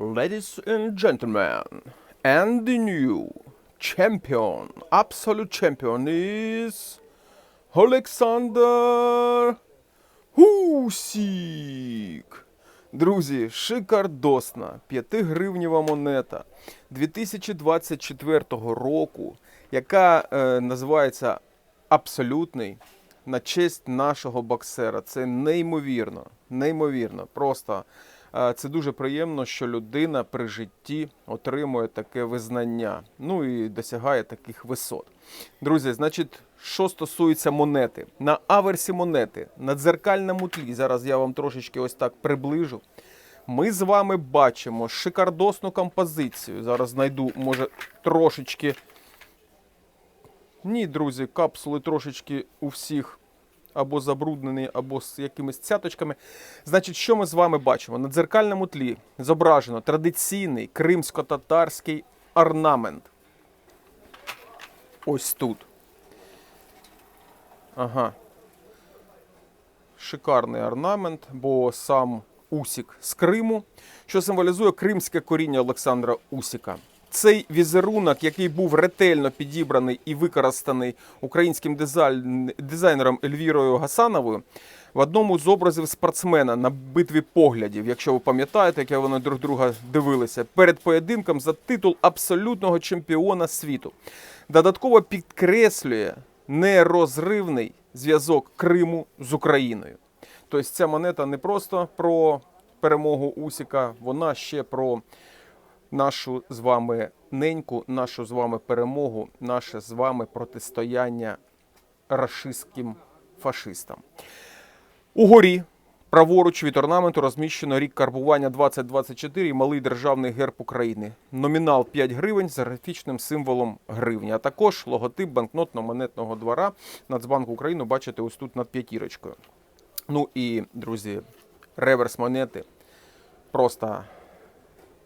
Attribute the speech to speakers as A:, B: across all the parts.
A: Ladies and gentlemen, and the new champion, absolute champion is Олександр Гусік. Друзі, шикардосна 5-гривнєва монета 2024 року, яка е, називається Абсолютний на честь нашого боксера. Це неймовірно, неймовірно. Просто це дуже приємно, що людина при житті отримує таке визнання. Ну і досягає таких висот. Друзі, значить, що стосується монети, на аверсі монети, на дзеркальному тлі, зараз я вам трошечки ось так приближу. Ми з вами бачимо шикардосну композицію. Зараз знайду, може, трошечки. Ні, друзі, капсули трошечки у всіх або забруднені, або з якимись цяточками. Значить, що ми з вами бачимо? На дзеркальному тлі зображено традиційний кримсько-татарський орнамент. Ось тут. Ага. Шикарний орнамент, бо сам Усік з Криму, що символізує кримське коріння Олександра Усіка. Цей візерунок, який був ретельно підібраний і використаний українським дизайнером Ельвірою Гасановою, в одному з образів спортсмена на битві поглядів, якщо ви пам'ятаєте, як вони друг друга дивилися, перед поєдинком за титул абсолютного чемпіона світу. Додатково підкреслює нерозривний зв'язок Криму з Україною. Тобто ця монета не просто про перемогу Усіка, вона ще про нашу з вами неньку, нашу з вами перемогу, наше з вами протистояння рашистським фашистам. Угорі праворуч від орнаменту розміщено рік карбування 2024 і малий державний герб України. Номінал 5 гривень з графічним символом гривні, а також логотип банкнотно-монетного двора Нацбанку України бачите ось тут над п'ятірочкою. Ну і, друзі, реверс монети. Просто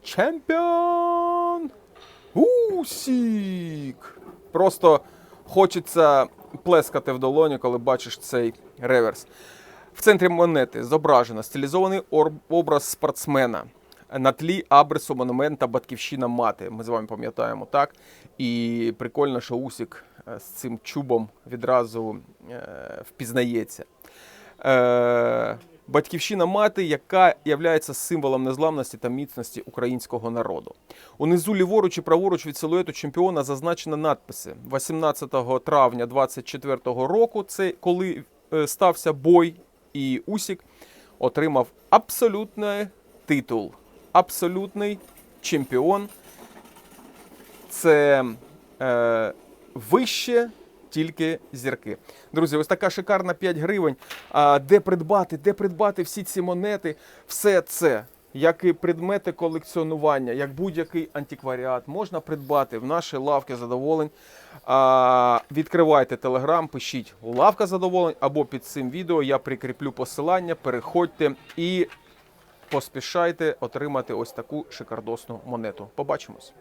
A: чемпіон Усік. Просто хочеться плескати в долоні, коли бачиш цей реверс. В центрі монети зображено стилізований образ спортсмена на тлі абрису монумента Батьківщина мати. Ми з вами пам'ятаємо, так? І прикольно, що Усік е, з цим чубом відразу е, впізнається. Е, Батьківщина мати, яка є символом незламності та міцності українського народу. Унизу ліворуч і праворуч від силуету чемпіона зазначені надписи 18 травня 24 року. Це коли е, стався бой, і Усік отримав абсолютний титул, абсолютний чемпіон. Це е, вище тільки зірки. Друзі, ось така шикарна 5 гривень. А де придбати, де придбати всі ці монети? Все це, як і предмети колекціонування, як будь-який антикваріат, можна придбати в нашій лавці задоволень. А, відкривайте телеграм, пишіть лавка задоволень або під цим відео я прикріплю посилання. Переходьте і поспішайте отримати ось таку шикардосну монету. Побачимось.